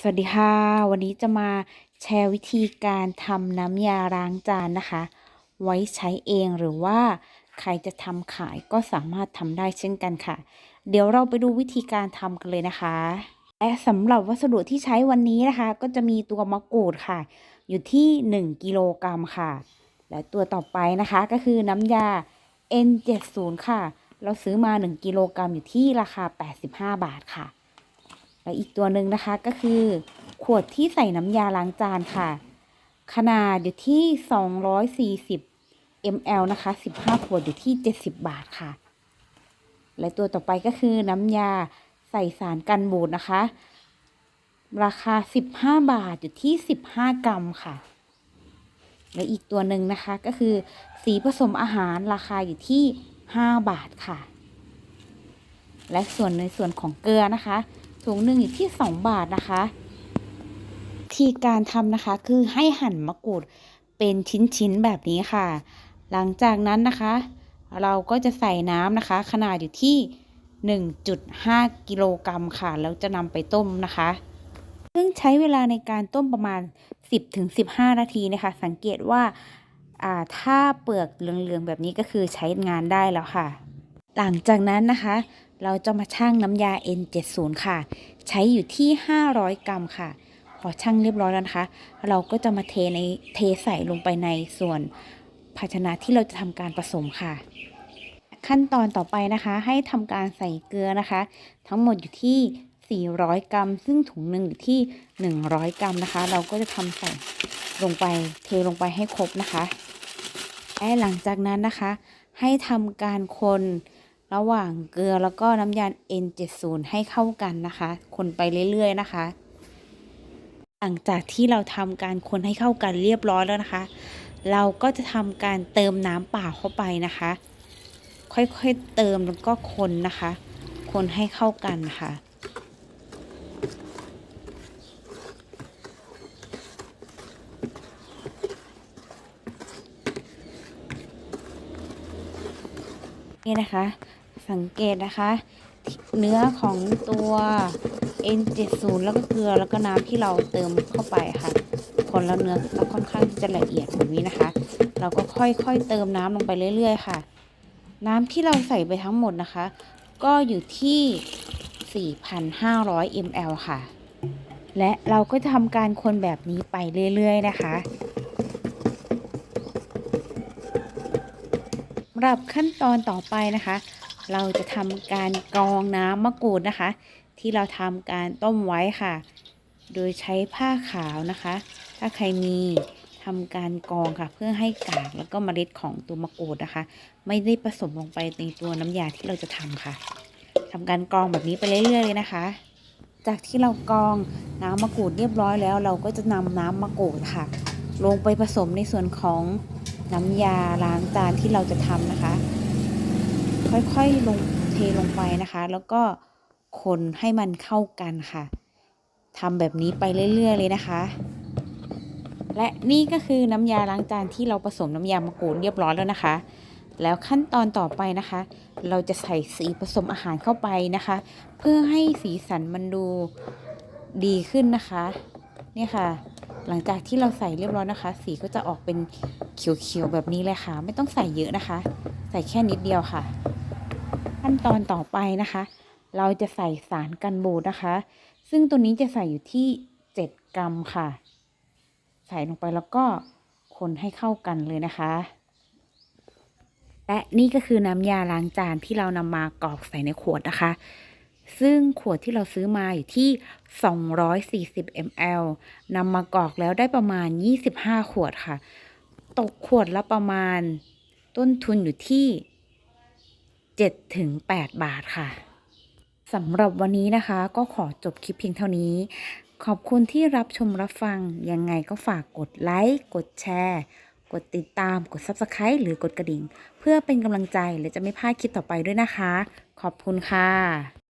สวัสดีค่ะ วันนี้จะมาแชร์วิธีการทำน้ำยาล้างจานนะคะ ไว้ใช้เองหรือว่าใครจะทำขายก็สามารถทำได้เช่นกันค่ะ เดี๋ยวเราไปดูวิธีการทำกันเลยนะคะ และสำหรับวัสดุที่ใช้วันนี้นะคะ ก็จะมีตัวมะกรูดค่ะ อยู่ที่ 1 กิโลกรัมค่ะ และตัวต่อไปนะคะก็คือน้ำยา N70 ค่ะ เราซื้อมา 1 กิโลกรัมอยู่ที่ราคา 85 บาทค่ะ และอีกตัวหนึ่งนะคะก็คือ ขวดที่ใส่น้ำยาล้างจานค่ะ ขนาดอยู่ที่ 240 ml นะคะ 15 ขวดอยู่ที่ 70 บาทค่ะ และตัวต่อไปก็คือน้ำยาใส่สารกันบูดนะคะ ราคา 15 บาทอยู่ที่ 15 กรัมค่ะ และอีกตัวหนึ่งนะคะก็คือ สีผสมอาหารราคาอยู่ที่ 5 บาทค่ะ และส่วนในส่วนของเกลือนะคะ ถุงหนึ่งอยู่ที่ 2 บาทนะคะ ที่การทำนะคะคือให้หั่นมะกรูดเป็นชิ้นๆแบบนี้ค่ะ หลังจากนั้นนะคะ เราก็จะใส่น้ำนะคะ ขนาดอยู่ที่ 1.5 กิโลกรัมค่ะ แล้วจะนำไปต้มนะคะ ซึ่งใช้เวลาในการต้มประมาณ 10-15 นาทีนะคะ สังเกตว่าถ้าเปลือกเหลืองๆแบบนี้ก็คือใช้งานได้แล้วค่ะ หลังจากนั้นนะคะ เราจะมาชั่งน้ำยา N70 ค่ะ ใช้อยู่ที่ 500 กรัมค่ะ พอชั่งเรียบร้อยแล้วนะคะ เราก็จะมาเทในเทใส่ลงไปในส่วนภาชนะที่เราจะทำการผสมค่ะ ขั้นตอนต่อไปนะคะ ให้ทำการใส่เกลือนะคะ ทั้งหมดอยู่ที่ 400 กรัม ซึ่งถุงหนึ่งอยู่ที่ 100 กรัมนะคะ เราก็จะทำใส่ลงไปเทลงไปให้ครบนะคะและหลังจากนั้นนะคะ ให้ทำการคน ระหว่างเกลือแล้วก็น้ำยา N70 ให้เข้ากันนะคะ คนไปเรื่อยๆนะคะ หลังจากที่เราทำการคนให้เข้ากันเรียบร้อยแล้วนะคะ เราก็จะทำการเติมน้ำเปล่าเข้าไปนะคะ ค่อยๆเติมแล้วก็คนนะคะ คนให้เข้ากันค่ะ นี่นะคะ สังเกตนะคะ เนื้อของตัว N70 แล้วก็เกลือแล้วก็น้ำที่เราเติมเข้าไปค่ะ คนแล้วเนื้อแล้วค่อนข้างที่จะละเอียดแบบนี้นะคะ เราก็ค่อยๆเติมน้ำลงไปเรื่อย ๆ ค่ะ น้ำที่เราใส่ไปทั้งหมดนะคะ ก็อยู่ที่ 4,500 ml ค่ะ และเราก็จะทำการคนแบบนี้ไปเรื่อย ๆ นะคะำหรับขั้นตอนต่อไปนะคะ เราจะทำการกรองน้ำมะกรูดนะคะ ที่เราทำการต้มไว้ค่ะ โดยใช้ผ้าขาวนะคะ ถ้าใครมีทำการกรองค่ะเพื่อให้กากแล้วก็เมล็ดของตัวมะกรูดนะคะ ไม่ได้ผสมลงไปในตัวน้ำยาที่เราจะทำค่ะทำการกรองแบบนี้ไปเรื่อยๆเลยนะคะ จากที่เรากรองน้ำมะกรูดเรียบร้อยแล้ว เราก็จะนำน้ำมะกรูดค่ะ ลงไปผสมในส่วนของ น้ำยาล้างจานที่เราจะทำนะคะ ค่อยๆลงเทลงไปนะคะ แล้วก็คนให้มันเข้ากันค่ะทำแบบนี้ไปเรื่อย ๆ เลยนะคะ และนี่ก็คือน้ำยาล้างจานที่เราผสมน้ำยามะกรูดเรียบร้อยแล้วนะคะ แล้วขั้นตอนต่อไปนะคะ เราจะใส่สีผสมอาหารเข้าไปนะคะ เพื่อให้สีสันมันดูดีขึ้นนะคะนี่ค่ะ หลังจากที่เราใส่เรียบร้อยนะคะ สีก็จะออกเป็นเขียวๆแบบนี้เลยค่ะ ไม่ต้องใส่เยอะนะคะ ใส่แค่นิดเดียวค่ะ ขั้นตอนต่อไปนะคะ เราจะใส่สารกันบูดนะคะ ซึ่งตัวนี้จะใส่อยู่ที่7กรัมค่ะ ใส่ลงไปแล้วก็คนให้เข้ากันเลยนะคะ และนี่ก็คือน้ำยาล้างจานที่เรานำมากรอกใส่ในขวดนะคะ ซึ่งขวดที่เราซื้อมาอยู่ที่ 240 ml นำมากรอกแล้วได้ประมาณ 25 ขวดค่ะ ตกขวดละประมาณต้นทุนอยู่ที่7ถึง8บาทค่ะสำหรับวันนี้นะคะ ก็ขอจบคลิปเพียงเท่านี้ ขอบคุณที่รับชมรับฟัง ยังไงก็ฝากกดไลค์ กดแชร์ กดติดตาม กด Subscribe หรือกดกระดิ่ง เพื่อเป็นกำลังใจและจะไม่พลาดคลิปต่อไปด้วยนะคะ ขอบคุณค่ะ